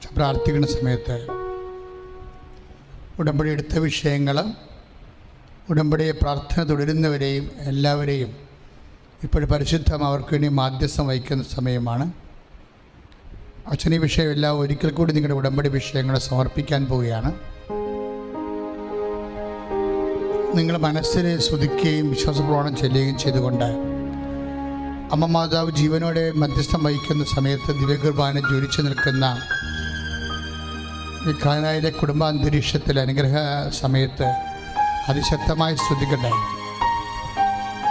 കുറിച്ച് പ്രാർത്ഥിക്കുന്ന സമയത്ത് ഉടമ്പടി എടുത്ത വിഷയങ്ങൾ ഉടമ്പടിയെ പ്രാർത്ഥന തുടരുന്നവരെയും എല്ലാവരെയും ഇപ്പോൾ പരിശുദ്ധം അവർക്ക് വേണ്ടി മാധ്യസ്ഥം വഹിക്കുന്ന സമയമാണ്. അച്ഛനി വിഷയം എല്ലാം ഒരിക്കൽ കൂടി നിങ്ങളുടെ ഉടമ്പടി വിഷയങ്ങൾ സമർപ്പിക്കാൻ പോവുകയാണ്. നിങ്ങൾ മനസ്സിൽ സ്തുതിക്കുകയും വിശ്വാസപ്രവണം ചെല്ലുകയും ചെയ്തുകൊണ്ട് അമ്മ മാതാവ് ജീവനോടെ മധ്യസ്ഥം വഹിക്കുന്ന സമയത്ത് ദിവ്യകുർബാന ജ്വലിച്ചു നിൽക്കുന്ന കാനായിലെ കുടുംബാന്തരീക്ഷത്തിൽ അനുഗ്രഹ സമയത്ത് അതിശക്തമായി സ്തുതിക്കട്ടെ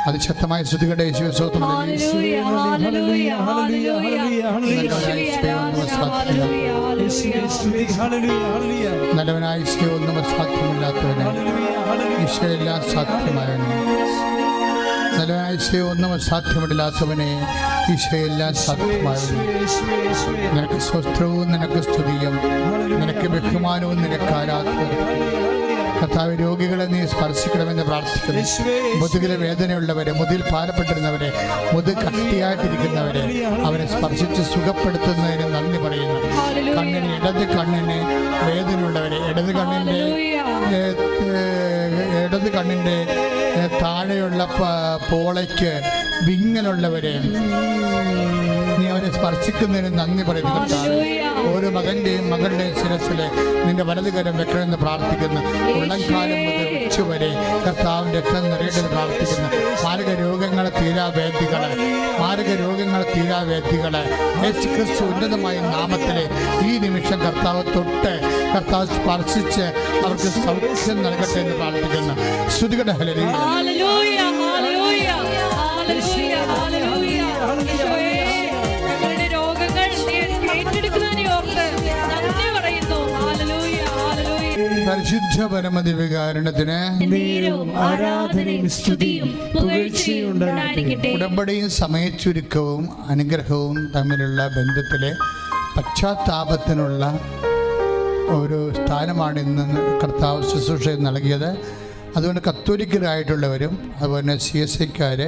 അതിശക്തമായി സ്തുതിക്കട്ടെ ശിവസ്വത്വം ഹല്ലേലൂയ, ഹല്ലേലൂയ, ഹല്ലേലൂയ, യേശുവേ സ്തുതി ഹല്ലേലൂയ ഹല്ലേലൂയ. നല്ലവനായ ശിവൊന്നും സാധ്യമല്ലാത്തവനെ. Hallelujah hallelujah. ഈശോയെല്ലാം സാധ്യമായവനെ. നല്ലവനായ ഒന്നും സാധ്യമല്ലാത്തവനെ ഈശോയെല്ലാം സാധ്യമായിരുന്നു നിനക്ക് സ്വസ്ത്രവും നിനക്ക് സ്തുതിയും നിനക്ക് ബഹുമാനവും നിനക്ക് ആരാധന കർത്താവ് രോഗികളെ നീ സ്പർശിക്കണമെന്ന് പ്രാർത്ഥിക്കുന്നു. മുതുകിലെ വേദനയുള്ളവരെ മുതിൽ പാലപ്പെട്ടിരുന്നവരെ മുതു കട്ടിയായിട്ടിരിക്കുന്നവരെ അവരെ സ്പർശിച്ച് സുഖപ്പെടുത്തുന്നതിന് നന്ദി പറയുന്നു. കണ്ണിന് ഇടത് കണ്ണിന് വേദനയുള്ളവരെ ഇടത് കണ്ണിന്റെ ഇടത് കണ്ണിന്റെ താഴെയുള്ള പോളയ്ക്ക് വിങ്ങലുള്ളവരെ. നീ അവരെ സ്പർശിക്കുന്നതിന് നന്ദി പറയുന്നു. ഓരോ മകന്റെയും മകളുടെയും ശിരസിലെ നിന്റെ വലത് കരം വെക്കണമെന്ന് പ്രാർത്ഥിക്കുന്നു. ഉള്ളംകാലം മുതൽ ഉച്ചവരെ കർത്താവിന്റെ രക്തം നിറയേണ്ടത് പ്രാർത്ഥിക്കുന്നു. മാരക രോഗങ്ങളെ തീരാവേദികൾ മാരക രോഗങ്ങളെ തീരാവേദികൾ യേശു ക്രിസ്തു ഉന്നതമായ നാമത്തിലെ ഈ നിമിഷം കർത്താവ് തൊട്ട് കർത്താവ് സ്പർശിച്ച് അവർക്ക് സൗഖ്യം നൽകട്ടെ എന്ന് പ്രാർത്ഥിക്കുന്നു. ശ്രുതികട ഹലരി പരിശുദ്ധ പരമദിവികാരണത്തിന് നേരവും ആരാധനയും സ്തുതിയും പുകഴ്ചയും ഉണ്ടായിരിക്കട്ടെ. ഉടമ്പടിയും സമയച്ചുരുക്കവും അനുഗ്രഹവും തമ്മിലുള്ള ബന്ധത്തിലെ പശ്ചാത്താപത്തിനുള്ള ഒരു സ്ഥാനമാണ് ഇന്ന് കർത്താവ് ശുശ്രൂഷ നൽകിയത്. അതുകൊണ്ട് കത്തോലിക്കരായിട്ടുള്ളവരും അതുപോലെ തന്നെ സി എസ് ഐക്കാർ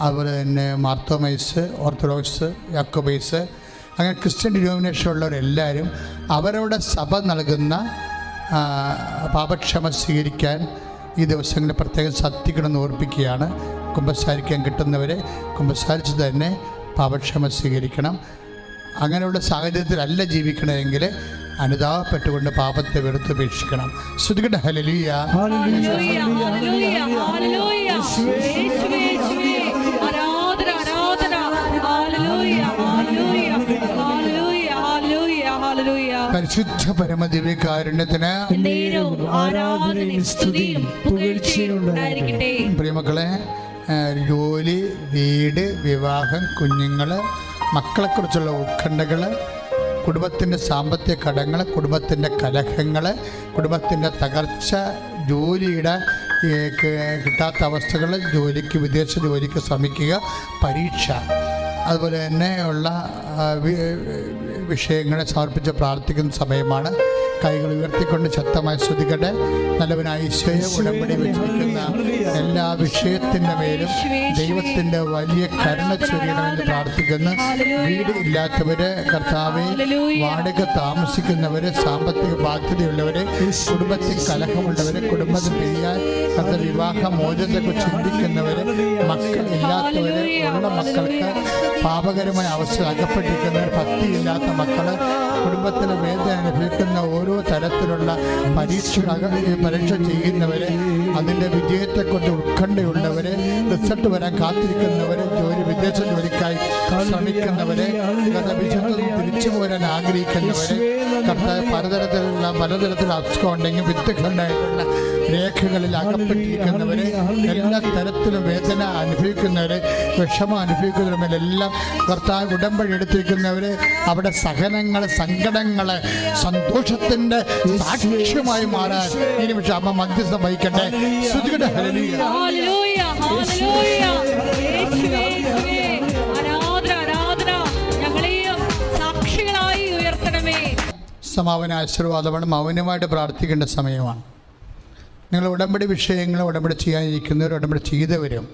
അതുപോലെ തന്നെ മാർത്തോമൈസ് ഓർത്തഡോക്സ് യാക്കോബൈസ് അങ്ങനെ ക്രിസ്ത്യൻ ഡിനോമിനേഷൻ ഉള്ളവരെല്ലാവരും അവരവരുടെ സഭ നൽകുന്ന പാപക്ഷമ സ്വീകരിക്കാൻ ഈ ദിവസങ്ങളിൽ പ്രത്യേകം ശ്രദ്ധിക്കണമെന്ന് ഓർപ്പിക്കുകയാണ് കുമ്പസാരിക്കാൻ കിട്ടുന്നവരെ കുമ്പസാരിച്ച് തന്നെ പാപക്ഷമ സ്വീകരിക്കണം അങ്ങനെയുള്ള സാഹചര്യത്തിലല്ല ജീവിക്കണമെങ്കിൽ അനുതാപപ്പെട്ടുകൊണ്ട് പാപത്തെ വെറുത്തുപേക്ഷിക്കണം ശ്രുതികട ഹലലിയ ഹല്ലേലൂയ, ഹല്ലേലൂയ, ഹല്ലേലൂയ. യേശുവേ, യേശുവേ. ആരാധന, ആരാധന. പരിശുദ്ധ പരമദിവ്യകാരുണ്യത്തിന് ആരാധനയും സ്തുതിയും പുകഴ്ചയും പ്രിയമക്കളെ ജോലി വീട് വിവാഹം കുഞ്ഞുങ്ങൾ മക്കളെക്കുറിച്ചുള്ള ഉത്കണ്ഠകൾ കുടുംബത്തിന്റെ സാമ്പത്തിക കടങ്ങൾ കുടുംബത്തിന്റെ കലഹങ്ങൾ കുടുംബത്തിന്റെ തകർച്ച ജോലിയുടെ കിട്ടാത്ത അവസ്ഥകൾ ജോലിക്ക് വിദേശ ജോലിക്ക് ശ്രമിക്കുക പരീക്ഷ. അതുപോലെ തന്നെ ഉള്ള വിഷയങ്ങളെ സമർപ്പിച്ച് പ്രാർത്ഥിക്കുന്ന സമയമാണ്. കൈകൾ ഉയർത്തിക്കൊണ്ട് ശക്തമായി ശ്രദ്ധിക്കട്ടെ നല്ലവനായി ഉടമ്പടി വെച്ചിരിക്കുന്ന എല്ലാ വിഷയത്തിന്റെ മേലും ദൈവത്തിന്റെ വലിയ കരുണ ചൊരിയണമെന്ന് പ്രാർത്ഥിക്കുന്നു. വീട് ഇല്ലാത്തവര് കർത്താവെ വാടക താമസിക്കുന്നവര് സാമ്പത്തിക ബാധ്യതയുള്ളവര് കുടുംബത്തിൽ കലഹമുള്ളവര് കുടുംബത്തിൽ പിരിയാൻ കർത്ത വിവാഹ മോചനത്തെക്കുറിച്ച് ചിന്തിക്കുന്നവര് മക്കൾ ഇല്ലാത്തവര് ഉള്ള മക്കൾക്ക് പാപകരമായ അവസ്ഥ അകപ്പെട്ടിരിക്കുന്നവർ ഭക്തിയില്ലാത്ത മക്കൾ കുടുംബത്തിലെ വേദന അനുഭവിക്കുന്ന ഓരോ തരത്തിലുള്ള പരീക്ഷ പരീക്ഷ ചെയ്യുന്നവര് അതിന്റെ വിജയത്തെക്കുറിച്ച് ഉത്കണ്ഠയുള്ളവര് റിസൾട്ട് വരാൻ കാത്തിരിക്കുന്നവര് ജോലി വിദേശ ജോലിക്കായി ശ്രമിക്കുന്നവര് തിരിച്ചു പോരാൻ ആഗ്രഹിക്കുന്നവര് പലതരത്തിലുള്ള പലതരത്തിലുള്ള ഉണ്ടെങ്കിൽ വിത്തുകളുണ്ടായിട്ടുള്ള രേഖകളിൽ അകപ്പെട്ടിരിക്കുന്നവര് എല്ലാ തരത്തിലും വേദന അനുഭവിക്കുന്നവര് വിഷമം അനുഭവിക്കുന്നവരുമെല്ലാം കർത്താവ് ഉടമ്പടി എടുത്തിരിക്കുന്നവര് അവിടെ സഹനങ്ങളെ സങ്കടങ്ങളെ സന്തോഷത്തിന്റെ സാക്ഷ്യമായി മാറാൻ ഈ നിമിഷം അമ്മ മധ്യസ്ഥം വഹിക്കട്ടെ ശ്രുതികട ഹല്ലേലൂയ. Hallelujah, hallelujah. യേശുവേ, യേശുവേ. ആരാധന, ആരാധന. ഞങ്ങളെയും സാക്ഷികളായി ഉയർത്തണമേ സമാപന ആശീർവാദമാണ് മൗനമായിട്ട് പ്രാർത്ഥിക്കേണ്ട സമയമാണ് നിങ്ങൾ ഉടമ്പടി വിഷയങ്ങൾ ഉടമ്പടി ചെയ്യാനിരിക്കുന്നവർ ഉടമ്പടി ചെയ്തവരും.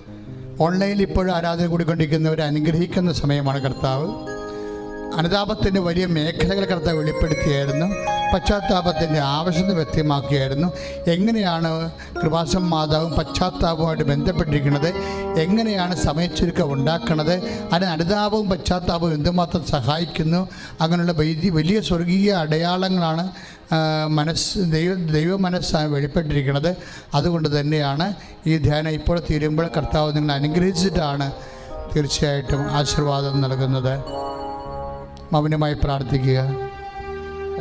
ഓൺലൈനിൽ ഇപ്പോഴും ആരാധന കൂടിക്കൊണ്ടിരിക്കുന്നവർ അനുഗ്രഹിക്കുന്ന സമയമാണ് കർത്താവ്. അനുതാപത്തിന്റെ വലിയ മേഖലകൾ കർത്താവ് വെളിപ്പെടുത്തിയായിരുന്നു. പശ്ചാത്താപത്തിന്റെ ആവശ്യത വ്യക്തമാക്കിയായിരുന്നു. എങ്ങനെയാണ് കൃപാസം മാതാവും പശ്ചാത്താപവുമായിട്ട് ബന്ധപ്പെട്ടിരിക്കുന്നത്? എങ്ങനെയാണ് സമയച്ചുരുക്കം ഉണ്ടാക്കുന്നത് അതിന് അനുതാപവും പശ്ചാത്താപവും എന്തുമാത്രം സഹായിക്കുന്നു? അങ്ങനെയുള്ള വലിയ വലിയ സ്വർഗീയ അടയാളങ്ങളാണ് മനസ്സ് ദൈവ ദൈവ മനസ്സാണ് വെളിപ്പെട്ടിരിക്കുന്നത്. അതുകൊണ്ട് തന്നെയാണ് ഈ ധ്യാനം ഇപ്പോൾ തീരുമ്പോൾ കർത്താവ് നിങ്ങൾ അനുഗ്രഹിച്ചിട്ടാണ് തീർച്ചയായിട്ടും ആശീർവാദം നൽകുന്നത്. മൗനമായി പ്രാർത്ഥിക്കുക.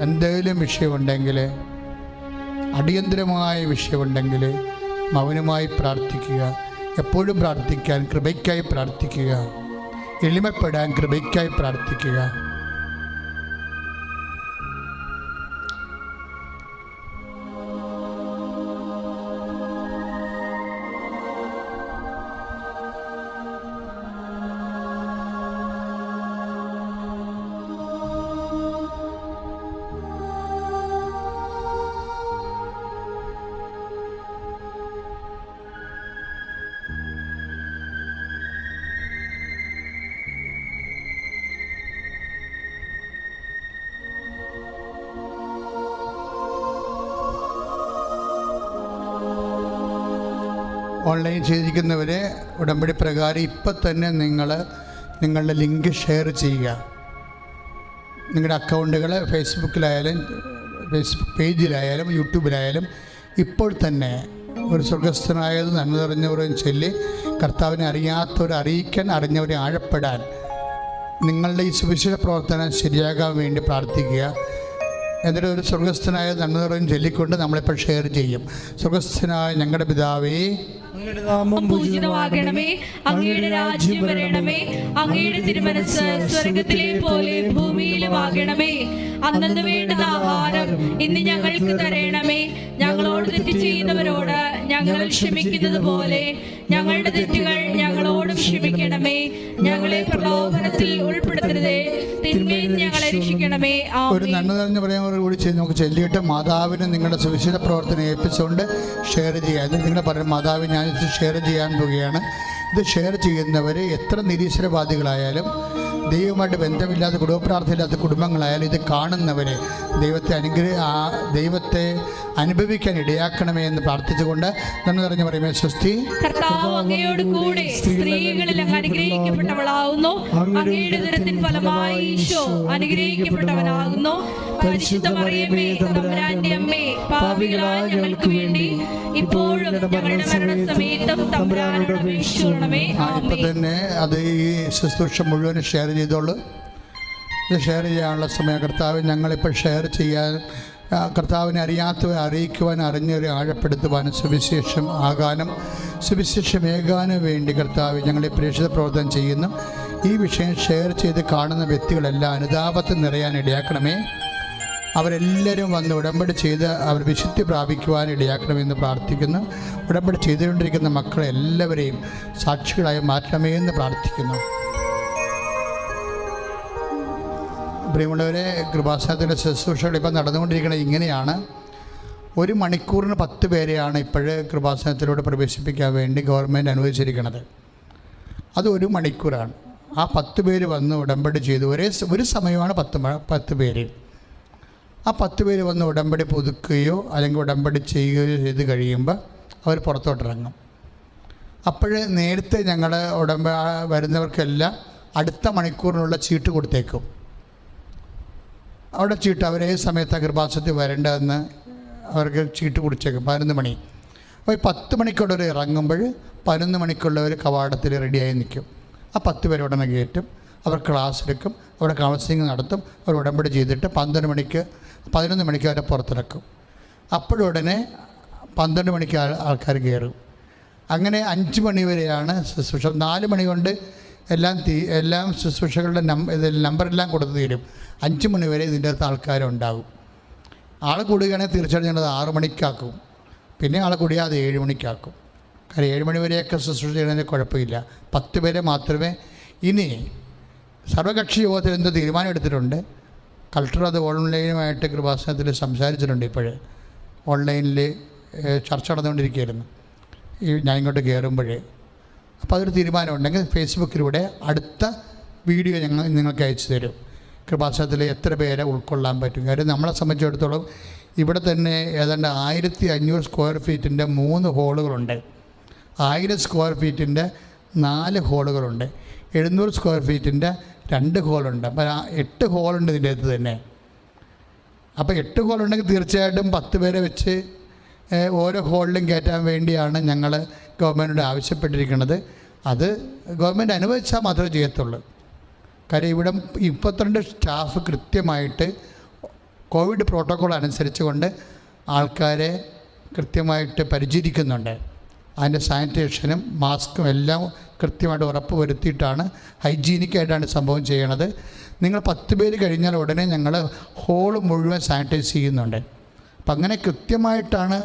എന്തെങ്കിലും വിഷയമുണ്ടെങ്കിൽ അടിയന്തരമായ വിഷയമുണ്ടെങ്കിൽ മൗനമായി പ്രാർത്ഥിക്കുക. എപ്പോഴും പ്രാർത്ഥിക്കാൻ കൃപയ്ക്കായി പ്രാർത്ഥിക്കുക. എളിമപ്പെടാൻ കൃപയ്ക്കായി പ്രാർത്ഥിക്കുക. ഓൺലൈൻ ചെയ്തിരിക്കുന്നവരെ ഉടമ്പടി പ്രകാരം ഇപ്പം തന്നെ നിങ്ങൾ നിങ്ങളുടെ ലിങ്ക് ഷെയർ ചെയ്യുക. നിങ്ങളുടെ അക്കൗണ്ടുകൾ ഫേസ്ബുക്കിലായാലും ഫേസ്ബുക്ക് പേജിലായാലും യൂട്യൂബിലായാലും ഇപ്പോൾ തന്നെ ഒരു സ്വർഗസ്ഥനായത് നന്മ നിറഞ്ഞവരെയും ചൊല്ലി കർത്താവിനെ അറിയാത്തവരെ അറിയിക്കാൻ അറിഞ്ഞവരെ ആഴപ്പെടാൻ നിങ്ങളുടെ ഈ സുവിശേഷ പ്രവർത്തനം ശരിയാകാൻ വേണ്ടി പ്രാർത്ഥിക്കുക. എന്നിട്ട് ഒരു സ്വർഗസ്ഥനായ നന്മ നിറഞ്ഞ് ചൊല്ലിക്കൊണ്ട് നമ്മളിപ്പോൾ ഷെയർ ചെയ്യും. സ്വർഗസ്ഥനായ ഞങ്ങളുടെ പിതാവേ അങ്ങയുടെ നാമം പൂജിതമാകണമേ അങ്ങയുടെ രാജ്യം വരണമേ അങ്ങയുടെ തിരുമനസ് സ്വർഗത്തിലെ പോലെ ഭൂമിയിലും ആകണമേ അന്നു വേണ്ടുന്ന ആഹാരം ഇന്ന് ഞങ്ങൾക്ക് തരണമേ. ഞങ്ങളോട് തെറ്റ് ചെയ്യുന്നവരോട് ഞങ്ങൾ ക്ഷമിക്കുന്നത് പോലെ. ഞങ്ങളുടെ തെറ്റുകൾ ഞങ്ങളോട് ക്ഷമിക്കണമേ. ഞങ്ങളെ പ്രലോഭനത്തിൽ ഉൾപ്പെടുത്തരുതേ. തിന്മയിൽ ഞങ്ങളെ രക്ഷിക്കണമേ. ഒരു നന്മ നിറഞ്ഞ പറയാൻ കൂടി ചെയ്ത് നമുക്ക് ചെല്ലിയിട്ട് മാതാവിന് നിങ്ങളുടെ സുവിശേഷ പ്രവർത്തനം ഏൽപ്പിച്ചുകൊണ്ട് ഷെയർ ചെയ്യുക. അതിൽ നിങ്ങൾ പറയും മാതാവ് ഞാൻ ഷെയർ ചെയ്യാൻ പോവുകയാണ്. ഇത് ഷെയർ ചെയ്യുന്നവർ എത്ര നിരീശ്വരവാദികളായാലും ദൈവമായിട്ട് ബന്ധമില്ലാത്ത കുടുംബപ്രാർത്ഥനയില്ലാത്ത കുടുംബങ്ങളായാലും ഇത് കാണുന്നവരെ ദൈവത്തെ അനുഗ്രഹ ആ ദൈവത്തെ അനുഭവിക്കാൻ ഇടയാക്കണമേ എന്ന് പ്രാർത്ഥിച്ചുകൊണ്ട് നമ്മൾ നിറഞ്ഞു പറയുമേ സ്വസ്തി. കൂടെ സ്ത്രീകളിൽ അങ്ങ് അനുഗ്രഹിക്കപ്പെട്ടവളാവുന്നു. അങ്ങയുടെ ദുരത്തിൻ ഫലമായി ഈശോ അനുഗ്രഹിക്കപ്പെട്ടവനാകുന്നു. പരിശുദ്ധ മറിയമേ തമ്പുരാന്റെ അമ്മേ പാപികളായ ഞങ്ങൾക്ക് വേണ്ടി ഇപ്പോഴും മരണസമയത്തും തമ്പുരാനോട് അപേക്ഷിച്ചുകൊള്ളണമേ. ഇപ്പൊ തന്നെ അത് ഈ ശുശ്രൂഷ മുഴുവൻ ഷെയർ ചെയ്തോളൂ. ഇത് ഷെയർ ചെയ്യാനുള്ള സമയം കർത്താവ് ഞങ്ങളിപ്പോൾ ഷെയർ ചെയ്യാൻ കർത്താവിനെ അറിയാത്തവരെ അറിയിക്കുവാൻ അറിഞ്ഞവരെ ആഴപ്പെടുത്തുവാനും സുവിശേഷം ആകാനും സുവിശേഷമേകാനും വേണ്ടി കർത്താവ് ഞങ്ങളെ പ്രേക്ഷിത പ്രവർത്തനം ചെയ്യുന്നു. ഈ വിഷയം ഷെയർ ചെയ്ത് കാണുന്ന വ്യക്തികളെല്ലാം അനുതാപത്തിൽ നിറയാൻ ഇടയാക്കണമേ. അവരെല്ലാവരും വന്ന് ഉടമ്പടി ചെയ്ത് അവർ വിശുദ്ധി പ്രാപിക്കുവാൻ ഇടയാക്കണമെന്ന് പ്രാർത്ഥിക്കുന്നു. ഉടമ്പടി ചെയ്തുകൊണ്ടിരിക്കുന്ന മക്കളെ എല്ലാവരെയും സാക്ഷികളായി മാറ്റണമേ എന്ന് പ്രാർത്ഥിക്കുന്നു. പ്രിയമുള്ളവരെ കൃപാസനത്തിന്റെ ശുശ്രൂഷകൾ ഇപ്പം നടന്നുകൊണ്ടിരിക്കുന്നത് ഇങ്ങനെയാണ്. ഒരു മണിക്കൂറിന് പത്ത് പേരെയാണ് ഇപ്പോഴ് കൃപാസനത്തിലൂടെ പ്രവേശിപ്പിക്കാൻ വേണ്ടി ഗവൺമെന്റ് അനുവദിച്ചിരിക്കുന്നത്. അത് ഒരു മണിക്കൂറാണ്. ആ പത്ത് പേര് വന്ന് ഉടമ്പടി ചെയ്തു. ഒരേ ഒരു സമയമാണ് പത്ത് പത്ത് പേര്. ആ പത്ത് പേര് വന്ന് ഉടമ്പടി പുതുക്കുകയോ അല്ലെങ്കിൽ ഉടമ്പടി ചെയ്യുകയോ ചെയ്ത് കഴിയുമ്പോൾ അവർ പുറത്തോട്ടിറങ്ങും. അപ്പോൾ നേരത്തെ ഞങ്ങൾ ഉടമ്പ വരുന്നവർക്കെല്ലാം അടുത്ത മണിക്കൂറിനുള്ള ചീട്ട് കൊടുത്തേക്കും. അവിടെ ചീട്ട് അവർ ഏത് സമയത്താണ് കൃപാസത്തിൽ വരേണ്ടതെന്ന് അവർക്ക് ചീട്ട് കുടിച്ചേക്കും പതിനൊന്ന് മണി. അപ്പോൾ ഈ പത്ത് മണിക്കുള്ളവർ ഇറങ്ങുമ്പോൾ പതിനൊന്ന് മണിക്കുള്ളവർ കവാടത്തിൽ റെഡിയായി നിൽക്കും. ആ പത്ത് പേര് ഉടനെ കയറ്റും. അവർ ക്ലാസ് എടുക്കും അവിടെ കൗൺസിലിംഗ് നടത്തും അവർ ഉടമ്പടി ചെയ്തിട്ട് പന്ത്രണ്ട് മണിക്ക് പതിനൊന്ന് മണിക്ക് അവരെ പുറത്തിറക്കും. അപ്പോഴുടനെ പന്ത്രണ്ട് മണിക്ക് ആൾ ആൾക്കാർ കയറും. അങ്ങനെ അഞ്ച് മണി വരെയാണ് ശുശ്രൂഷ. നാല് മണി കൊണ്ട് എല്ലാം തീ എല്ലാം ശുശ്രൂഷകളുടെ നം ഇതിൽ നമ്പറെല്ലാം കൊടുത്തു തീരും. അഞ്ച് മണി വരെ ഇതിന്റെ അകത്ത് ആൾക്കാരുണ്ടാകും ആൾ കൂടുകയാണെങ്കിൽ തീർച്ചയായിട്ടും ഞങ്ങളത് ആറ് മണിക്കാക്കും. പിന്നെ ആൾ കൂടിയാൽ ഏഴ് മണിക്കാക്കും. കാരണം ഏഴ് മണി വരെയൊക്കെ ശുശ്രൂഷ ചെയ്യണമെങ്കിൽ കുഴപ്പമില്ല. പത്ത് പേരെ മാത്രമേ ഇനി സർവകക്ഷി യോഗത്തിൽ എന്ത് തീരുമാനം എടുത്തിട്ടുണ്ട് കളക്ടർ അത് ഓൺലൈനുമായിട്ട് കൃപാസനത്തിൽ സംസാരിച്ചിട്ടുണ്ട് ഇപ്പോഴേ ഓൺലൈനിൽ ചർച്ച നടന്നുകൊണ്ടിരിക്കുകയായിരുന്നു. ഈ ഞാൻ ഇങ്ങോട്ട് കയറുമ്പോഴേ അപ്പോൾ അതൊരു തീരുമാനമുണ്ടെങ്കിൽ ഫേസ്ബുക്കിലൂടെ അടുത്ത വീഡിയോ ഞങ്ങൾ നിങ്ങൾക്ക് അയച്ചു തരും. കൃപാസനത്തിൽ എത്ര പേരെ ഉൾക്കൊള്ളാൻ പറ്റും? കാര്യം നമ്മളെ സംബന്ധിച്ചിടത്തോളം ഇവിടെ തന്നെ ഏതാണ്ട് ആയിരത്തി അഞ്ഞൂറ് സ്ക്വയർ ഫീറ്റിന്റെ മൂന്ന് ഹോളുകളുണ്ട്. ആയിരം സ്ക്വയർ ഫീറ്റിന്റെ നാല് ഹോളുകളുണ്ട്. എഴുന്നൂറ് സ്ക്വയർ ഫീറ്റിന്റെ രണ്ട് ഹോളുണ്ട് അപ്പം എട്ട് ഹോളുണ്ട് ഇതിന്റെ അകത്ത് തന്നെ. അപ്പോൾ എട്ട് ഹോളുണ്ടെങ്കിൽ തീർച്ചയായിട്ടും പത്ത് പേരെ വെച്ച് ഓരോ ഹോളിലും കയറ്റാൻ വേണ്ടിയാണ് ഞങ്ങൾ ഗവൺമെന്റിനോട് ആവശ്യപ്പെട്ടിരിക്കുന്നത്. അത് ഗവൺമെന്റ് അനുവദിച്ചാൽ മാത്രമേ ചെയ്യത്തുള്ളൂ. കാര്യം ഇവിടെ മുപ്പത്തിരണ്ട് സ്റ്റാഫ് കൃത്യമായിട്ട് കോവിഡ് പ്രോട്ടോക്കോൾ അനുസരിച്ച് കൊണ്ട് ആൾക്കാരെ കൃത്യമായിട്ട് പരിചരിക്കുന്നുണ്ട്. അതിന്റെ സാനിറ്റേഷനും മാസ്കും എല്ലാം കൃത്യമായിട്ട് ഉറപ്പ് വരുത്തിയിട്ടാണ് ഹൈജീനിക്കായിട്ടാണ് സംഭവം ചെയ്യണത്. നിങ്ങൾ പത്ത് പേര് കഴിഞ്ഞാൽ ഉടനെ ഞങ്ങൾ ഹോൾ മുഴുവൻ സാനിറ്റൈസ് ചെയ്യുന്നുണ്ട്. അപ്പം അങ്ങനെ കൃത്യമായിട്ടാണ്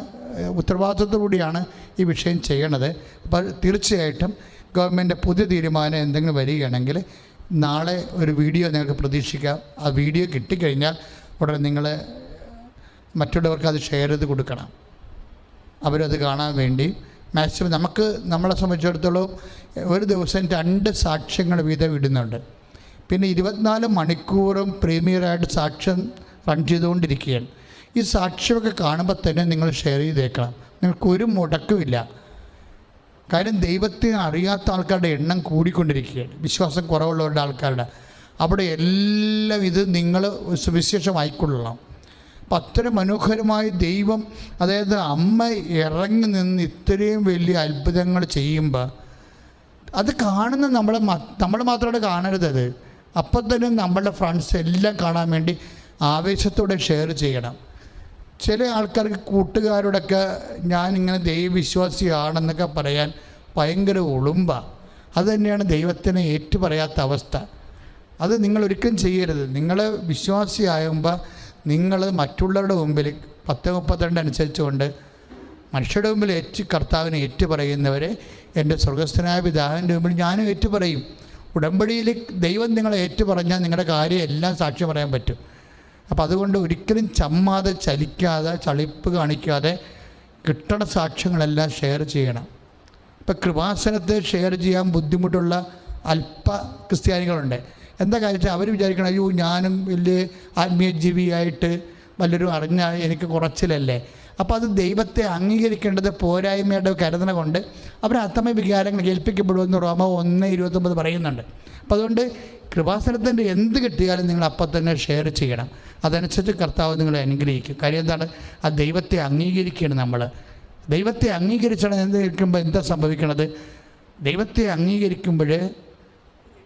ഉത്തരവാദിത്വത്തോടുകൂടിയാണ് ഈ വിഷയം ചെയ്യണത്. അപ്പോൾ തീർച്ചയായിട്ടും ഗവൺമെന്റ് പുതിയ തീരുമാനം എന്തെങ്കിലും വരികയാണെങ്കിൽ നാളെ ഒരു വീഡിയോ നിങ്ങൾക്ക് പ്രതീക്ഷിക്കാം. ആ വീഡിയോ കിട്ടിക്കഴിഞ്ഞാൽ ഉടനെ നിങ്ങൾ മറ്റുള്ളവർക്ക് അത് ഷെയർ ചെയ്ത് കൊടുക്കണം. അവരത് കാണാൻ വേണ്ടി മാക്സിമം നമുക്ക് നമ്മളെ സംബന്ധിച്ചിടത്തോളം ഒരു ദിവസം രണ്ട് സാക്ഷ്യങ്ങൾ വീതം ഇടുന്നുണ്ട്. പിന്നെ ഇരുപത്തിനാല് മണിക്കൂറും പ്രീമിയറായിട്ട് സാക്ഷ്യം റൺ ചെയ്തുകൊണ്ടിരിക്കുകയാണ്. ഈ സാക്ഷ്യമൊക്കെ കാണുമ്പോൾ തന്നെ നിങ്ങൾ ഷെയർ ചെയ്തേക്കണം. നിങ്ങൾക്ക് ഒരു മുടക്കുമില്ല കാര്യം ദൈവത്തെ അറിയാത്ത ആൾക്കാരുടെ എണ്ണം കൂടിക്കൊണ്ടിരിക്കുകയാണ്. വിശ്വാസം കുറവുള്ളവരുടെ ആൾക്കാരുടെ. അവിടെ എല്ലാം ഇത് നിങ്ങൾ സുവിശേഷമായിക്കൊള്ളണം അപ്പം അത്ര മനോഹരമായി ദൈവം അതായത് അമ്മ ഇറങ്ങി നിന്ന് ഇത്രയും വലിയ അത്ഭുതങ്ങൾ ചെയ്യുമ്പോൾ അത് കാണുന്ന നമ്മളെ നമ്മൾ മാത്രമാണ് കാണരുത് അത്. അപ്പം തന്നെ നമ്മളുടെ ഫ്രണ്ട്സ് എല്ലാം കാണാൻ വേണ്ടി ആവേശത്തോടെ ഷെയർ ചെയ്യണം. ചില ആൾക്കാർക്ക് കൂട്ടുകാരോടൊക്കെ ഞാനിങ്ങനെ ദൈവവിശ്വാസിയാണെന്നൊക്കെ പറയാൻ ഭയങ്കര ഉളുമ്പ. അത് തന്നെയാണ് ദൈവത്തിനെ ഏറ്റുപറയാത്ത അവസ്ഥ. അത് നിങ്ങൾ ഒരിക്കലും ചെയ്യരുത്. നിങ്ങൾ വിശ്വാസിയാകുമ്പോൾ നിങ്ങൾ മറ്റുള്ളവരുടെ മുമ്പിൽ പത്ത് മുപ്പത്തിരണ്ട് അനുസരിച്ചുകൊണ്ട് മനുഷ്യരുടെ മുമ്പിൽ ഏറ്റു കർത്താവിനെ ഏറ്റു പറയുന്നവരെ എന്റെ സ്വർഗസ്ഥനായ പിതാവിന്റെ മുമ്പിൽ ഞാനും ഏറ്റു പറയും ഉടമ്പടിയിൽ ദൈവം നിങ്ങളെ ഏറ്റു പറഞ്ഞാൽ നിങ്ങളുടെ കാര്യം എല്ലാം സാക്ഷ്യം പറയാൻ പറ്റും. അപ്പം അതുകൊണ്ട് ഒരിക്കലും ചമ്മാതെ ചലിക്കാതെ ചളിപ്പ് കാണിക്കാതെ കിട്ടണ സാക്ഷ്യങ്ങളെല്ലാം ഷെയർ ചെയ്യണം. ഇപ്പം കൃപാസനത്തെ ഷെയർ ചെയ്യാൻ ബുദ്ധിമുട്ടുള്ള അല്പ ക്രിസ്ത്യാനികളുണ്ട്. എന്താ കാര്യത്തിൽ അവർ വിചാരിക്കണം അയ്യോ ഞാനും വലിയ ആത്മീയ ജീവിയായിട്ട് വല്ലവരും അറിഞ്ഞാൽ എനിക്ക് കുറച്ചിലല്ലേ? അപ്പോൾ അത് ദൈവത്തെ അംഗീകരിക്കേണ്ടത് പോരായ്മയുടെ കരുതന കൊണ്ട് അവർ അത്തമ വികാരങ്ങൾ ഏൽപ്പിക്കപ്പെടുമെന്ന് റോമ ഒന്ന് ഇരുപത്തൊമ്പത് പറയുന്നുണ്ട്. അപ്പോൾ അതുകൊണ്ട് കൃപാസനത്തിന്റെ എന്ത് കിട്ടിയാലും നിങ്ങൾ അപ്പം തന്നെ ഷെയർ ചെയ്യണം. അതനുസരിച്ച് കർത്താവ് നിങ്ങളെ അനുഗ്രഹിക്കും. കാര്യം എന്താണ്? ആ ദൈവത്തെ അംഗീകരിക്കുകയാണ് നമ്മൾ ദൈവത്തെ അംഗീകരിച്ചാണ് എന്ത് കേൾക്കുമ്പോൾ എന്താ സംഭവിക്കണത്? ദൈവത്തെ അംഗീകരിക്കുമ്പോൾ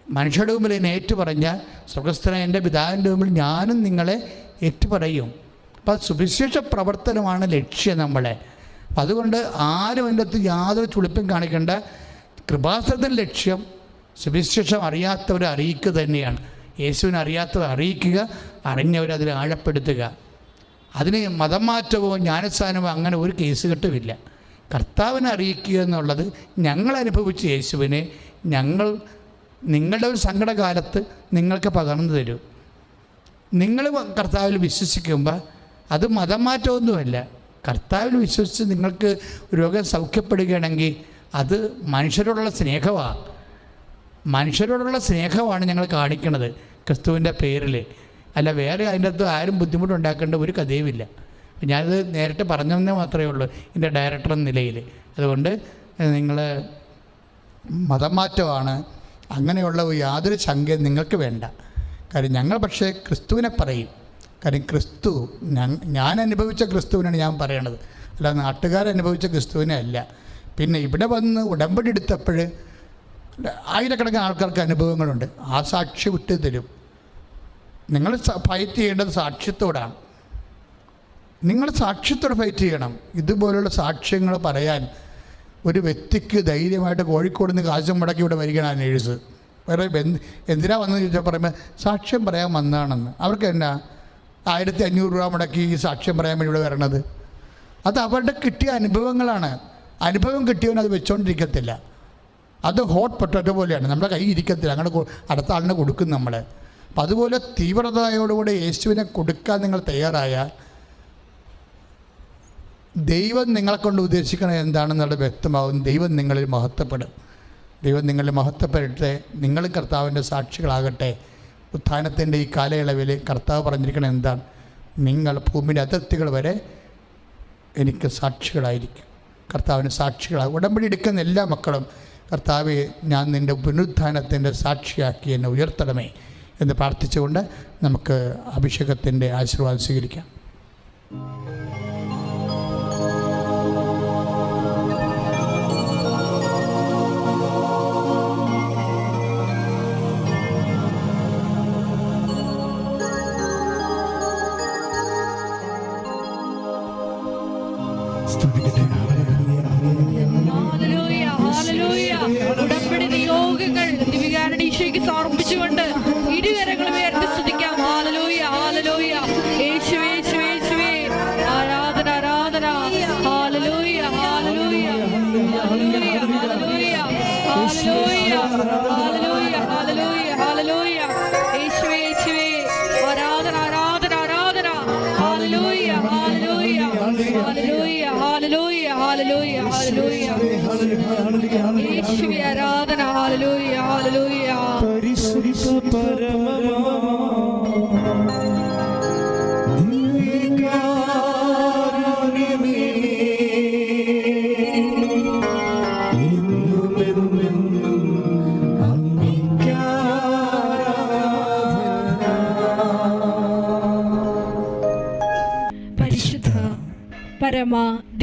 മനുഷ്യരുടെ മുമ്പിൽ എന്നെ ഏറ്റുപറഞ്ഞ സ്വർഗസ്ഥന എന്റെ പിതാവിന്റെ മുമ്പിൽ ഞാനും നിങ്ങളെ ഏറ്റുപറയും. അപ്പോൾ സുവിശേഷ പ്രവർത്തനമാണ് ലക്ഷ്യം നമ്മളെ. അപ്പം അതുകൊണ്ട് ആരും അതിന്റെ അകത്ത് യാതൊരു ചുളിപ്പും കാണിക്കേണ്ട. കൃപാസനത്തിന്റെ ലക്ഷ്യം സുവിശേഷം അറിയാത്തവരെ അറിയിക്കുക തന്നെയാണ്. യേശുവിനെ അറിയാത്തവരെ അറിയിക്കുക അറിഞ്ഞവരെ അതിൽ ആഴപ്പെടുത്തുക. അതിന് മതമാറ്റമോ ജ്ഞാനസ്ഥാനമോ അങ്ങനെ ഒരു കേസ് കെട്ടുമില്ല. കർത്താവിനെ അറിയിക്കുക എന്നുള്ളത് ഞങ്ങൾ അനുഭവിച്ച യേശുവിനെ ഞങ്ങൾ നിങ്ങളുടെ ഒരു സങ്കടകാലത്ത് നിങ്ങൾക്ക് പകർന്നു തരും. നിങ്ങൾ കർത്താവിൽ വിശ്വസിക്കുമ്പോൾ അത് മതം മാറ്റമൊന്നുമല്ല കർത്താവിൽ വിശ്വസിച്ച് നിങ്ങൾക്ക് രോഗം സൗഖ്യപ്പെടുകയാണെങ്കിൽ അത് മനുഷ്യരോടുള്ള സ്നേഹമാണ്. മനുഷ്യരോടുള്ള സ്നേഹമാണ് ഞങ്ങൾ കാണിക്കുന്നത് ക്രിസ്തുവിന്റെ പേരിൽ. അല്ല വേറെ അതിന്റെ അകത്ത് ആരും ബുദ്ധിമുട്ടുണ്ടാക്കേണ്ട ഒരു കഥയുമില്ല. ഞാനത് നേരിട്ട് പറഞ്ഞെന്നേ മാത്രമേ ഉള്ളൂ എന്റെ ഡയറക്ടർ എന്ന നിലയിൽ. അതുകൊണ്ട് നിങ്ങൾ മതം മാറ്റമാണ് അങ്ങനെയുള്ള യാതൊരു ശങ്കയും നിങ്ങൾക്ക് വേണ്ട. കാര്യം ഞങ്ങൾ പക്ഷേ ക്രിസ്തുവിനെ പറയും. കാര്യം ക്രിസ്തു ഞാൻ- അനുഭവിച്ച ക്രിസ്തുവിനാണ് ഞാൻ പറയണത്. അല്ല നാട്ടുകാരനുഭവിച്ച ക്രിസ്തുവിനെ അല്ല. പിന്നെ ഇവിടെ വന്ന് ഉടമ്പടി എടുത്തപ്പോൾ ആയിരക്കണക്കിന് ആൾക്കാർക്ക് അനുഭവങ്ങളുണ്ട്. ആ സാക്ഷി വിട്ടു തരും. നിങ്ങൾ ഫൈറ്റ് ചെയ്യേണ്ടത് സാക്ഷ്യത്തോടാണ്. നിങ്ങൾ സാക്ഷ്യത്തോടെ ഫൈറ്റ് ചെയ്യണം. ഇതുപോലുള്ള സാക്ഷ്യങ്ങൾ പറയാൻ ഒരു വ്യക്തിക്ക് ധൈര്യമായിട്ട് കോഴിക്കോട് നിന്ന് കാശും മുടക്കി ഇവിടെ വരികയാണ് നേഴ്സ്. വേറെ എന്ത് എന്തിനാ വന്നത് ചോദിച്ചാൽ പറയുമ്പോൾ സാക്ഷ്യം പറയാൻ വന്നതാണെന്ന്. അവർക്ക് എന്നാ ആയിരത്തി അഞ്ഞൂറ് രൂപ മുടക്കി ഈ സാക്ഷ്യം പറയാൻ വേണ്ടി ഇവിടെ വരണത്. അത് അവരുടെ കിട്ടിയ അനുഭവങ്ങളാണ്. അനുഭവം കിട്ടിയവൻ അത് വെച്ചുകൊണ്ടിരിക്കത്തില്ല അത് ഹോട്ട് പൊട്ടറ്റോ പോലെയാണ്. നമ്മുടെ കൈ ഇരിക്കത്തില്ല. അങ്ങനെ അടുത്ത ആളിനെ കൊടുക്കും നമ്മൾ അപ്പം അതുപോലെ തീവ്രതയോടുകൂടി യേശുവിനെ കൊടുക്കാൻ നിങ്ങൾ തയ്യാറായാൽ ദൈവം നിങ്ങളെ കൊണ്ട് ഉദ്ദേശിക്കണത് എന്താണെന്നുള്ളത് വ്യക്തമാകും ദൈവം നിങ്ങളിൽ മഹത്വപ്പെടും. ദൈവം നിങ്ങളിൽ മഹത്വപ്പെടട്ടെ. നിങ്ങൾ കർത്താവിന്റെ സാക്ഷികളാകട്ടെ. ഉത്ഥാനത്തിന്റെ ഈ കാലയളവിൽ കർത്താവ് പറഞ്ഞിരിക്കുന്നത് എന്താണ്? നിങ്ങൾ ഭൂമിയുടെ അതിർത്തികൾ വരെ എനിക്ക് സാക്ഷികളായിരിക്കും. കർത്താവിന് സാക്ഷികളാകും. ഉടമ്പടി എടുക്കുന്ന എല്ലാ മക്കളും കർത്താവെ ഞാൻ നിന്റെ പുനരുത്ഥാനത്തിന്റെ സാക്ഷിയാക്കി എന്നെ ഉയർത്തണമേ എന്ന് പ്രാർത്ഥിച്ചുകൊണ്ട് നമുക്ക് അഭിഷേകത്തിന്റെ ആശീർവാദം സ്വീകരിക്കാം.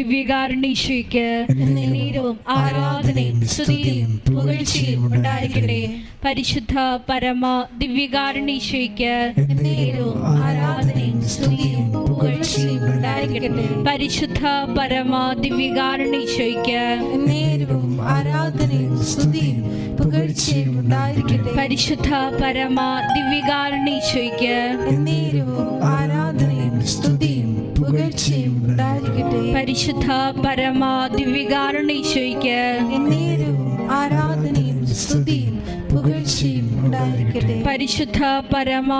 ദിവ്യകാരുണീശോയ്ക്ക് നേരവും ആരാധനയും സ്തുതിയും പുകഴ്ചയും ഉണ്ടായിരിക്കട്ടെ. പരിശുദ്ധ പരമ ദിവ്യകാരുണീശോയ്ക്ക് നേരവും ആരാധനയും സ്തുതിയും പുകഴ്ചയും ഉണ്ടായിരിക്കട്ടെ. പരിശുദ്ധ പരമ ദിവ്യകാരുണീശോയ്ക്ക് നേരവും ആരാധനയും സ്തുതിയും പുകഴ്ചയും ഉണ്ടായിരിക്കട്ടെ. പരിശുദ്ധ പരമ ദിവ്യകാരുണീശോയ്ക്ക് നേരവും ആരാധനയും സ്തുതിയും പുകഴ്ചയും ഉണ്ടായിരിക്കട്ടെ. പരിശുദ്ധ പരമ ദിവ്യകാരുണീശോയ്ക്ക് നേരവും ആരാധനയും സ്തുതിയും പുകഴ്ചയും ഉണ്ടായിരിക്കട്ടെ. പരിശുദ്ധ പരമ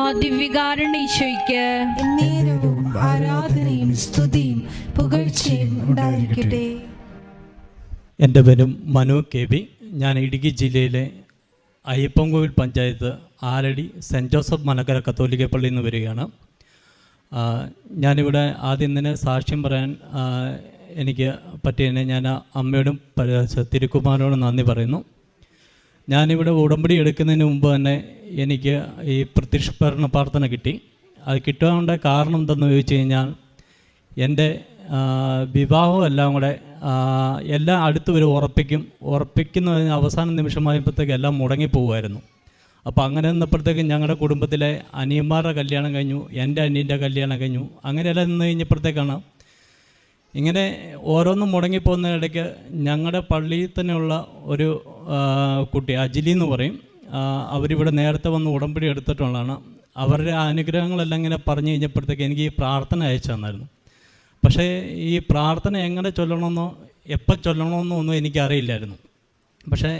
ആരാധനയും സ്തുതിയും പുകഴ്ചയും ഉണ്ടായിരിക്കട്ടെ. എന്റെ പേരും മനു കെ പി ഞാൻ ഇടുക്കി ജില്ലയിലെ അയ്യപ്പൻകോവിൽ പഞ്ചായത്ത് ആലടി സെന്റ് ജോസഫ് മലക്കര കത്തോലിക്ക പള്ളിയിൽ നിന്ന് വരികയാണ്. ഞാനിവിടെ ആദ്യം തന്നെ സാക്ഷ്യം പറയാൻ എനിക്ക് പറ്റിയതിനെ ഞാൻ അമ്മയോടും തിരുക്കുമാരോടും നന്ദി പറയുന്നു. ഞാനിവിടെ ഉടമ്പടി എടുക്കുന്നതിന് മുമ്പ് തന്നെ എനിക്ക് ഈ പ്രത്യക്ഷഭരണ പ്രാർത്ഥന കിട്ടി. അത് കിട്ടാനുള്ള കാരണം എന്തെന്ന് ചോദിച്ചു കഴിഞ്ഞാൽ എന്റെ വിവാഹം എല്ലാം കൂടെ എല്ലാം അടുത്ത് വരെ ഉറപ്പിക്കും ഉറപ്പിക്കുന്നതിന് അവസാന നിമിഷമായപ്പോഴത്തേക്ക് എല്ലാം മുടങ്ങിപ്പോകുമായിരുന്നു അപ്പോൾ അങ്ങനെ നിന്നപ്പോഴത്തേക്കും ഞങ്ങളുടെ കുടുംബത്തിലെ അനിയന്മാരുടെ കല്യാണം കഴിഞ്ഞു എന്റെ അനിയന്റെ കല്യാണം കഴിഞ്ഞു. അങ്ങനെയെല്ലാം നിന്ന് കഴിഞ്ഞപ്പോഴത്തേക്കാണ് ഇങ്ങനെ ഓരോന്നും മുടങ്ങിപ്പോകുന്ന ഇടയ്ക്ക് ഞങ്ങളുടെ പള്ളിയിൽ തന്നെയുള്ള ഒരു കുട്ടി അജിലി എന്ന് പറയും അവരിവിടെ നേരത്തെ വന്ന് ഉടമ്പടി എടുത്തിട്ടുള്ളതാണ്. അവരുടെ അനുഗ്രഹങ്ങളെല്ലാം ഇങ്ങനെ പറഞ്ഞു കഴിഞ്ഞപ്പോഴത്തേക്ക് എനിക്ക് ഈ പ്രാർത്ഥന അയച്ചു തന്നായിരുന്നു. പക്ഷേ ഈ പ്രാർത്ഥന എങ്ങനെ ചൊല്ലണമെന്നോ എപ്പോൾ ചൊല്ലണമെന്നോ ഒന്നും എനിക്കറിയില്ലായിരുന്നു. പക്ഷേ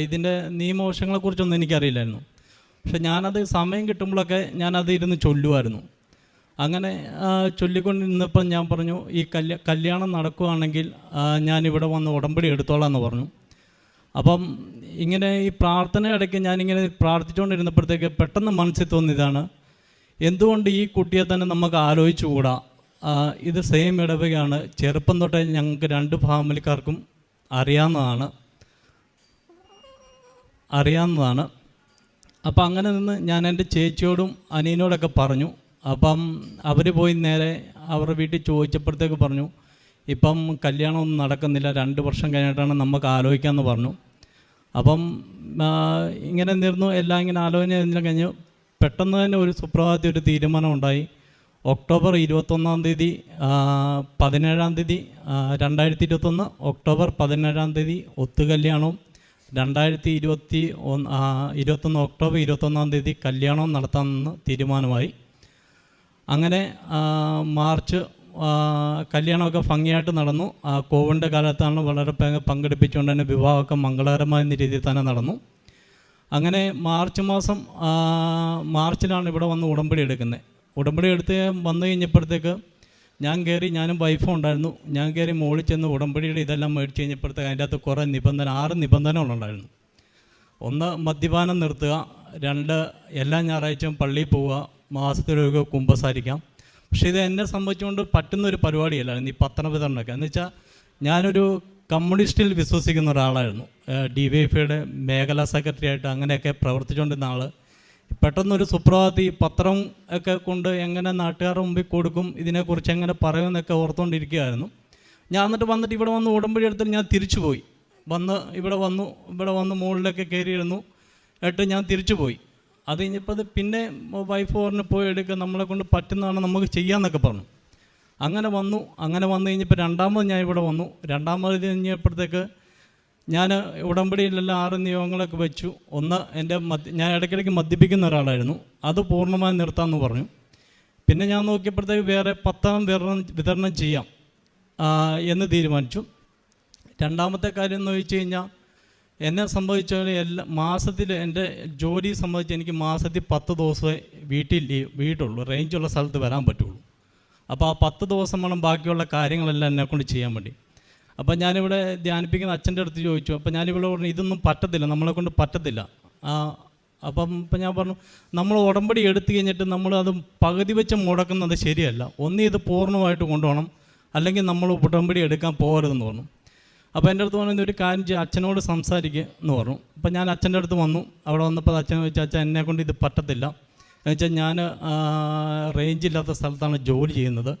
ഇതിന്റെ നിയമവശങ്ങളെക്കുറിച്ചൊന്നും എനിക്കറിയില്ലായിരുന്നു. പക്ഷെ ഞാനത് സമയം കിട്ടുമ്പോഴൊക്കെ ഞാനത് ഇരുന്ന് ചൊല്ലുമായിരുന്നു അങ്ങനെ ചൊല്ലിക്കൊണ്ടിരുന്നപ്പോൾ ഞാൻ പറഞ്ഞു ഈ കല്യാ കല്യാണം നടക്കുകയാണെങ്കിൽ ഞാനിവിടെ വന്ന് ഉടമ്പടി എടുത്തോളാം എന്ന് പറഞ്ഞു. അപ്പം ഇങ്ങനെ ഈ പ്രാർത്ഥന ഇടയ്ക്ക് ഞാനിങ്ങനെ പ്രാർത്ഥിച്ചുകൊണ്ടിരുന്നപ്പോഴത്തേക്ക് പെട്ടെന്ന് മനസ്സിൽ തോന്നിയതാണ് എന്തുകൊണ്ട് ഈ കുട്ടിയെ തന്നെ നമുക്ക് ആലോചിച്ചുകൂടാ? ഇത് സെയിം ഇടവകയാണ്. ചെറുപ്പം തൊട്ടേ ഞങ്ങൾക്ക് രണ്ട് ഫാമിലിക്കാർക്കും അറിയാവുന്നതാണ്. അറിയാവുന്നതാണ്. അപ്പം അങ്ങനെ നിന്ന് ഞാൻ എന്റെ ചേച്ചിയോടും അനിയനോടൊക്കെ പറഞ്ഞു. അപ്പം അവർ പോയി നേരെ അവരുടെ വീട്ടിൽ ചോദിച്ചപ്പോഴത്തേക്ക് പറഞ്ഞു ഇപ്പം കല്യാണമൊന്നും നടക്കുന്നില്ല രണ്ട് വർഷം കഴിഞ്ഞിട്ടാണ് നമുക്ക് ആലോചിക്കാമെന്ന് പറഞ്ഞു. അപ്പം ഇങ്ങനെ നിന്നു എല്ലാം ഇങ്ങനെ ആലോചന കഴിഞ്ഞ് പെട്ടെന്ന് തന്നെ ഒരു സുപ്രഭാതത്തിൽ ഒരു തീരുമാനം ഉണ്ടായി. ഒക്ടോബർ ഇരുപത്തൊന്നാം തീയതി പതിനേഴാം തീയതി രണ്ടായിരത്തി ഇരുപത്തൊന്ന് ഒക്ടോബർ പതിനേഴാം തീയതി ഒത്തുകല്യാണവും രണ്ടായിരത്തി ഇരുപത്തി ഒന്ന് ഇരുപത്തൊന്ന് ഒക്ടോബർ ഇരുപത്തൊന്നാം തീയതി കല്യാണം നടത്താമെന്ന് തീരുമാനമായി. അങ്ങനെ മാർച്ച് കല്യാണമൊക്കെ ഭംഗിയായിട്ട് നടന്നു. കോവിഡിന്റെ കാലത്താണ് വളരെ പങ്കെടുപ്പിച്ചുകൊണ്ട് തന്നെ വിവാഹമൊക്കെ മംഗളകരമായ രീതിയിൽ തന്നെ നടന്നു. അങ്ങനെ മാർച്ച് മാസം മാർച്ചിലാണ് ഇവിടെ വന്ന് ഉടമ്പടി എടുക്കുന്നത്. ഉടമ്പടി എടുത്ത് വന്നു കഴിഞ്ഞപ്പോഴത്തേക്ക് ഞാൻ കയറി ഞാനും വൈഫും ഉണ്ടായിരുന്നു. ഞാൻ കയറി മുകളിൽ ചെന്ന് ഉടമ്പടിയുടെ ഇതെല്ലാം മേടിച്ച് കഴിഞ്ഞപ്പോഴത്തേക്ക് അതിന്റെ അകത്ത് കുറേ നിബന്ധന ആറ് നിബന്ധനകളുണ്ടായിരുന്നു ഒന്ന് മദ്യപാനം നിർത്തുക. രണ്ട് എല്ലാ ഞായറാഴ്ചയും പള്ളിയിൽ പോവുക. മാസത്തിലൊരു കുമ്പസാരിക്കാം. പക്ഷേ ഇത് എന്നെ സംബന്ധിച്ചുകൊണ്ട് പറ്റുന്നൊരു പരിപാടിയല്ലായിരുന്നു ഈ പത്തന വിതരണമൊക്കെ എന്ന് വെച്ചാൽ ഞാനൊരു കമ്മ്യൂണിസ്റ്റിൽ വിശ്വസിക്കുന്ന ഒരാളായിരുന്നു. ഡി വൈ എഫിയുടെ മേഖലാ സെക്രട്ടറി ആയിട്ട് അങ്ങനെയൊക്കെ പ്രവർത്തിച്ചുകൊണ്ടിരുന്ന ആൾ പെട്ടെന്നൊരു സുപ്രഭാതി പത്രം ഒക്കെ കൊണ്ട് എങ്ങനെ നാട്ടുകാരുടെ മുമ്പിൽ കൊടുക്കും ഇതിനെക്കുറിച്ച് എങ്ങനെ പറയുമെന്നൊക്കെ ഓർത്തുകൊണ്ടിരിക്കുകയായിരുന്നു. ഞാൻ എന്നിട്ട് വന്നിട്ട് ഇവിടെ വന്ന് ഉടമ്പടി എടുത്തിട്ട് ഞാൻ തിരിച്ചു പോയി. വന്ന് ഇവിടെ വന്നു ഇവിടെ വന്ന് മുകളിലൊക്കെ കയറിയിരുന്നു. എന്നിട്ട് ഞാൻ തിരിച്ചു പോയി. അത് കഴിഞ്ഞപ്പോൾ അത് പിന്നെ വൈഫ് പറഞ്ഞ് പോയി എടുക്കുക നമ്മളെ കൊണ്ട് പറ്റുന്നതാണ് നമുക്ക് ചെയ്യാമെന്നൊക്കെ പറഞ്ഞു. അങ്ങനെ വന്നു അങ്ങനെ വന്നു കഴിഞ്ഞപ്പോൾ രണ്ടാമത് ഞാൻ ഇവിടെ വന്നു. രണ്ടാമത് കഴിഞ്ഞപ്പോഴത്തേക്ക് ഞാൻ ഉടമ്പടിയിലെല്ലാം ആറ് നിയമങ്ങളൊക്കെ വെച്ചു. ഒന്ന് എന്റെ ഞാൻ ഇടയ്ക്കിടയ്ക്ക് മദ്യപിക്കുന്ന ഒരാളായിരുന്നു. അത് പൂർണമായി നിർത്താമെന്ന് പറഞ്ഞു. പിന്നെ ഞാൻ നോക്കിയപ്പോഴത്തേക്ക് വേറെ പത്താം വിതരണം വിതരണം ചെയ്യാം എന്ന് തീരുമാനിച്ചു. രണ്ടാമത്തെ കാര്യം എന്ന് വെച്ച് കഴിഞ്ഞാൽ എന്നെ സംബന്ധിച്ചാൽ എല്ലാ മാസത്തിൽ എന്റെ ജോലി സംബന്ധിച്ച് എനിക്ക് മാസത്തിൽ പത്ത് ദിവസമേ വീട്ടിൽ വീട്ടുള്ളൂ റേഞ്ചുള്ള സ്ഥലത്ത് വരാൻ പറ്റുള്ളൂ. അപ്പോൾ ആ പത്ത് ദിവസം വേണം ബാക്കിയുള്ള കാര്യങ്ങളെല്ലാം എന്നെ കൊണ്ട് ചെയ്യാൻ വേണ്ടി. അപ്പോൾ ഞാനിവിടെ ധ്യാനിപ്പിക്കുന്ന അച്ഛന്റെ അടുത്ത് ചോദിച്ചു. അപ്പം ഞാനിവിടെ പറഞ്ഞു ഇതൊന്നും പറ്റത്തില്ല നമ്മളെ കൊണ്ട് പറ്റത്തില്ല. അപ്പം ഇപ്പം ഞാൻ പറഞ്ഞു നമ്മൾ ഉടമ്പടി എടുത്തു കഴിഞ്ഞിട്ട് നമ്മൾ അത് പകുതി വെച്ച് മുടക്കുന്നത് ശരിയല്ല. ഒന്ന് ഇത് പൂർണമായിട്ട് കൊണ്ടുപോകണം. അല്ലെങ്കിൽ നമ്മൾ ഉടമ്പടി എടുക്കാൻ പോകരുതെന്ന് പറഞ്ഞു. അപ്പോൾ എന്റെ അടുത്ത് പറഞ്ഞു ഒരു കാര്യം അച്ഛനോട് സംസാരിക്കുക എന്ന് പറഞ്ഞു. അപ്പം ഞാൻ അച്ഛന്റെ അടുത്ത് വന്നു. അവിടെ വന്നപ്പോൾ അച്ഛൻ ചോദിച്ചു അച്ഛൻ എന്നെ കൊണ്ട് ഇത് പറ്റത്തില്ല. എന്ന് വെച്ചാൽ ഞാൻ റേഞ്ച് ഇല്ലാത്ത സ്ഥലത്താണ് ജോലി ചെയ്യുന്നത്.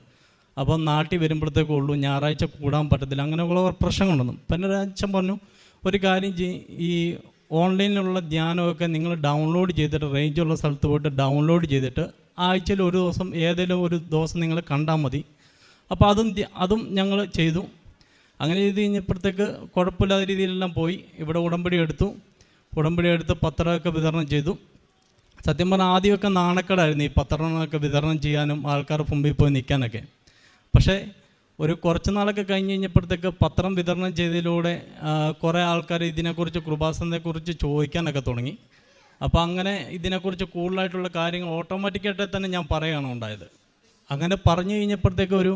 അപ്പം നാട്ടിൽ വരുമ്പോഴത്തേക്കും ഉള്ളൂ ഞായറാഴ്ച കൂടാൻ പറ്റത്തില്ല. അങ്ങനെയുള്ള പ്രശ്നങ്ങളൊന്നും പിന്നെ അച്ഛൻ പറഞ്ഞു ഒരു കാര്യം ചെയ്യും ഈ ഓൺലൈനിലുള്ള ധ്യാനമൊക്കെ നിങ്ങൾ ഡൗൺലോഡ് ചെയ്തിട്ട് റേഞ്ചുള്ള സ്ഥലത്ത് പോയിട്ട് ഡൗൺലോഡ് ചെയ്തിട്ട് ആഴ്ചയിൽ ഒരു ദിവസം ഏതെങ്കിലും ഒരു ദിവസം നിങ്ങൾ കണ്ടാൽ മതി. അപ്പോൾ അതും അതും ഞങ്ങൾ ചെയ്തു. അങ്ങനെ ചെയ്ത് കഴിഞ്ഞപ്പോഴത്തേക്ക് കുഴപ്പമില്ലാത്ത രീതിയിലെല്ലാം പോയി. ഇവിടെ ഉടമ്പടി എടുത്തു. ഉടമ്പടി എടുത്ത് പത്രമൊക്കെ വിതരണം ചെയ്തു. സത്യം പറഞ്ഞാൽ ആദ്യമൊക്കെ നാണക്കേടായിരുന്നു ഈ പത്രങ്ങളൊക്കെ വിതരണം ചെയ്യാനും ആൾക്കാർ മുമ്പിൽ പോയി നിൽക്കാനൊക്കെ. പക്ഷേ ഒരു കുറച്ച് നാളൊക്കെ കഴിഞ്ഞ് കഴിഞ്ഞപ്പോഴത്തേക്ക് പത്രം വിതരണം ചെയ്തതിലൂടെ കുറേ ആൾക്കാർ ഇതിനെക്കുറിച്ച് കൃപാസനത്തെക്കുറിച്ച് ചോദിക്കാനൊക്കെ തുടങ്ങി. അപ്പോൾ അങ്ങനെ ഇതിനെക്കുറിച്ച് കൂടുതലായിട്ടുള്ള കാര്യങ്ങൾ ഓട്ടോമാറ്റിക്കായിട്ട് തന്നെ ഞാൻ പറയുകയാണ് ഉണ്ടായത്. അങ്ങനെ പറഞ്ഞു കഴിഞ്ഞപ്പോഴത്തേക്ക് ഒരു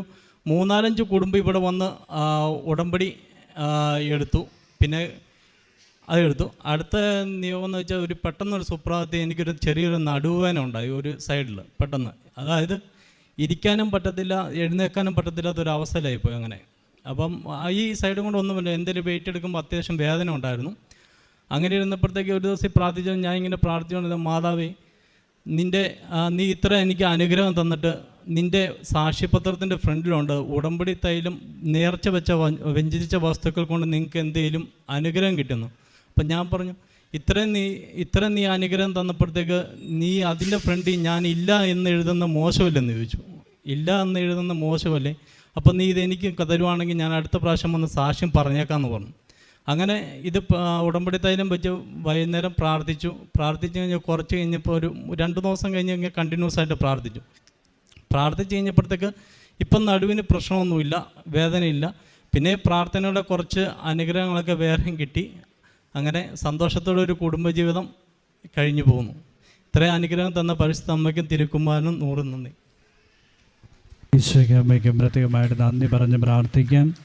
മൂന്നാലഞ്ച് കുടുംബം ഇവിടെ വന്ന് ഉടമ്പടി എടുത്തു. പിന്നെ അതെടുത്തു അടുത്ത നിയമം എന്ന് വെച്ചാൽ ഒരു പെട്ടെന്നൊരു സുപ്രഭാതത്തിൽ എനിക്കൊരു ചെറിയൊരു നടുവേന ഉണ്ടായി ഒരു സൈഡിൽ പെട്ടെന്ന്. അതായത് ഇരിക്കാനും പറ്റത്തില്ല എഴുന്നേക്കാനും പറ്റത്തില്ലാത്തൊരവസ്ഥയിലായി പോയി അങ്ങനെ. അപ്പം ഈ സൈഡും കൊണ്ട് ഒന്നുമില്ല എന്തെങ്കിലും വെയിറ്റ് എടുക്കുമ്പോൾ അത്യാവശ്യം വേദന ഉണ്ടായിരുന്നു. അങ്ങനെ ഇരുന്നപ്പോഴത്തേക്ക് ഒരു ദിവസം പ്രാർത്ഥിച്ചു ഞാൻ ഇങ്ങനെ പ്രാർത്ഥിച്ചുകൊണ്ട് മാതാവേ നിന്റെ നീ ഇത്ര എനിക്ക് അനുഗ്രഹം തന്നിട്ട് നിന്റെ സാക്ഷ്യപത്രത്തിന്റെ ഫ്രണ്ടിലുണ്ട്. ഉടമ്പടി തൈലും നേർച്ച വെച്ച വ- വ്യഞ്ചരിച്ച വസ്തുക്കൾ കൊണ്ട് നിങ്ങൾക്ക് എന്തെങ്കിലും അനുഗ്രഹം കിട്ടുന്നു. അപ്പം ഞാൻ പറഞ്ഞു ഇത്രയും നീ ഇത്ര നീ അനുഗ്രഹം തന്നപ്പോഴത്തേക്ക് നീ അതിന്റെ ഫ്രണ്ടിൽ ഞാൻ ഇല്ല എന്ന് എഴുതുന്ന മോശമല്ലെന്ന് ചോദിച്ചു. ഇല്ല എന്ന് എഴുതുന്ന മോശമല്ലേ? അപ്പം നീ ഇതെനിക്ക് തരുവാണെങ്കിൽ ഞാൻ അടുത്ത പ്രാവശ്യം വന്ന് സാക്ഷ്യം പറഞ്ഞേക്കാമെന്ന് പറഞ്ഞു. അങ്ങനെ ഇത് ഉടമ്പടി തൈലം വെച്ച് വൈകുന്നേരം പ്രാർത്ഥിച്ചു. പ്രാർത്ഥിച്ചു കഴിഞ്ഞ് കുറച്ച് കഴിഞ്ഞപ്പോൾ ഒരു രണ്ട് ദിവസം കഴിഞ്ഞ് കഴിഞ്ഞാൽ കണ്ടിന്യൂസ് ആയിട്ട് പ്രാർത്ഥിച്ചു. പ്രാർത്ഥിച്ച് കഴിഞ്ഞപ്പോഴത്തേക്ക് ഇപ്പം നടുവിന് പ്രശ്നമൊന്നുമില്ല വേദനയില്ല. പിന്നെ പ്രാർത്ഥനയുടെ കുറച്ച് അനുഗ്രഹങ്ങളൊക്കെ വേറെയും കിട്ടി. അങ്ങനെ സന്തോഷത്തോടെ ഒരു കുടുംബജീവിതം കഴിഞ്ഞു പോകുന്നു. ഇത്രയും അനുഗ്രഹം തന്ന പരിശുദ്ധ അമ്മയ്ക്കും തിരുക്കുമാരനും നൂറ് നന്ദി. ഈശോയ്ക്ക് അമ്മയ്ക്കും പ്രത്യേകമായിട്ട് നന്ദി പറഞ്ഞ് പ്രാർത്ഥിക്കാം.